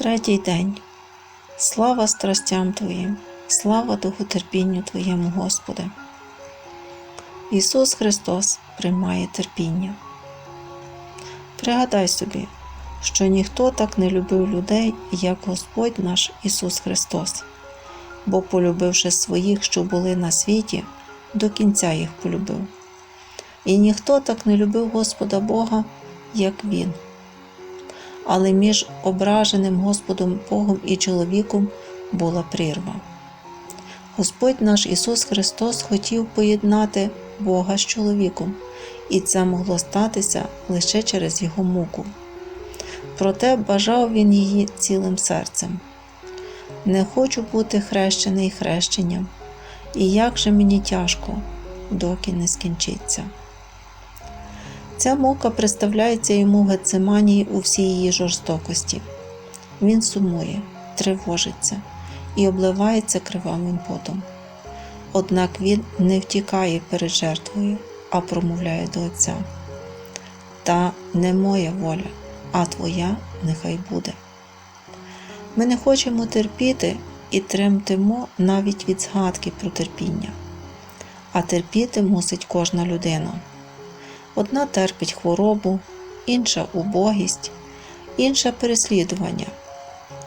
Третій день. Слава страстям Твоїм, слава довготерпінню Твоєму, Господи. Ісус Христос приймає терпіння. Пригадай собі, що ніхто так не любив людей, як Господь наш Ісус Христос, бо, полюбивши своїх, що були на світі, до кінця їх полюбив. І ніхто так не любив Господа Бога, як Він. Але між ображеним Господом Богом і чоловіком була прірва. Господь наш Ісус Христос хотів поєднати Бога з чоловіком, і це могло статися лише через Його муку. Проте бажав Він її цілим серцем. Не хочу бути хрещений хрещенням, і як же мені тяжко, доки не скінчиться. Ця мука представляється йому в у всій її жорстокості. Він сумує, тривожиться і обливається кривавим потом. Однак він не втікає перед жертвою, а промовляє до Отця. Та не моя воля, а твоя нехай буде. Ми не хочемо терпіти і тремтимо навіть від згадки про терпіння, а терпіти мусить кожна людина. Одна терпить хворобу, інша убогість, інша переслідування,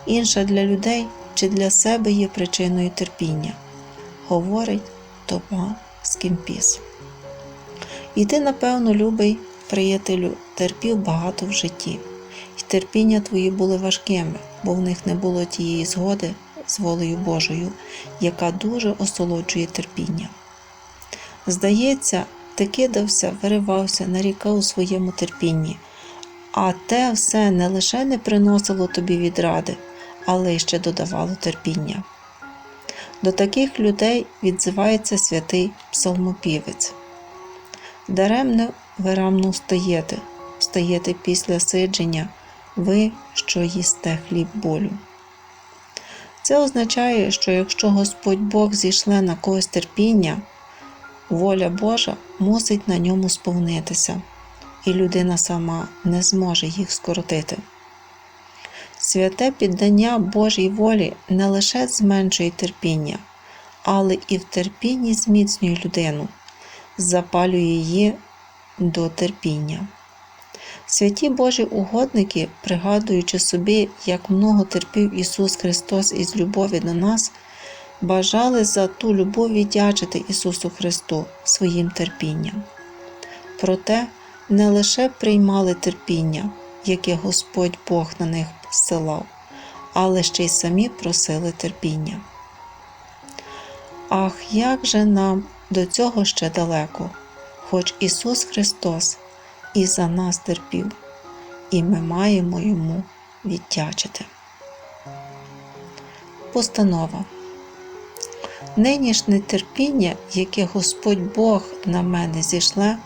інша для людей чи для себе є причиною терпіння, говорить Тома Скімпіс. І ти, напевно, любий приятелю, терпів багато в житті, і терпіння твої були важкими, бо в них не було тієї згоди з волею Божою, яка дуже осолоджує терпіння. Здається, ти кидався, виривався, нарікав у своєму терпінні, а те все не лише не приносило тобі відради, але й ще додавало терпіння. До таких людей відзивається святий псалмопівець. Даремно ви рамно встаєте, встаєте після сидження, ви, що їсте хліб болю. Це означає, що якщо Господь Бог зійшле на когось терпіння, воля Божа мусить на ньому сповнитися, і людина сама не зможе їх скоротити. Святе піддання Божій волі не лише зменшує терпіння, але і в терпінні зміцнює людину, запалює її до терпіння. Святі Божі угодники, пригадуючи собі, як много терпів Ісус Христос із любові до нас, бажали за ту любов віддячити Ісусу Христу своїм терпінням. Проте не лише приймали терпіння, яке Господь Бог на них зсилав, але ще й самі просили терпіння. Ах, як же нам до цього ще далеко, хоч Ісус Христос і за нас терпів, і ми маємо Йому віддячити. Постанова Нинішнє терпіння, яке Господь Бог на мене зійшле,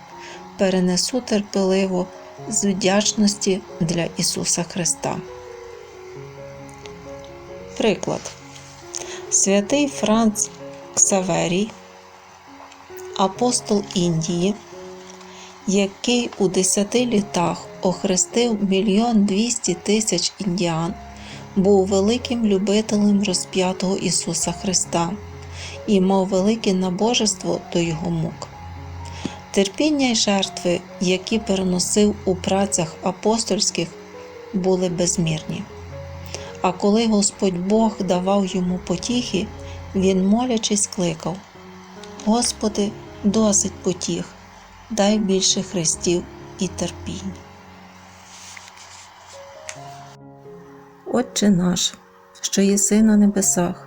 перенесу терпеливо з вдячності для Ісуса Христа. Приклад. Святий Франц Ксаверій, апостол Індії, який у десяти літах охрестив мільйон двісті тисяч індіан, був великим любителем розп'ятого Ісуса Христа і мав велике набожество до Його мук. Терпіння й жертви, які переносив у працях апостольських, були безмірні. А коли Господь Бог давав йому потіхи, він, молячись, кликав: Господи, досить потіх, дай більше хрестів і терпінь. Отче наш, що єси на небесах,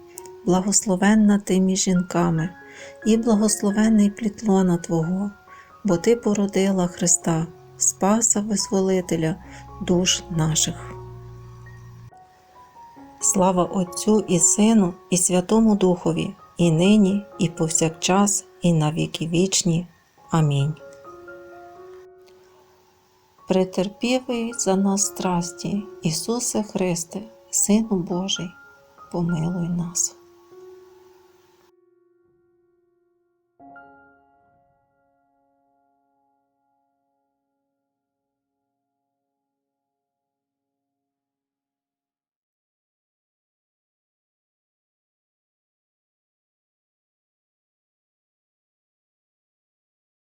благословенна ти між жінками, і благословенний плітлона Твого, бо Ти породила Христа, Спаса Визволителя душ наших. Слава Отцю і Сину, і Святому Духові, і нині, і повсякчас, і на віки вічні. Амінь. Претерпівий за нас страсті, Ісусе Христе, Сину Божий, помилуй нас.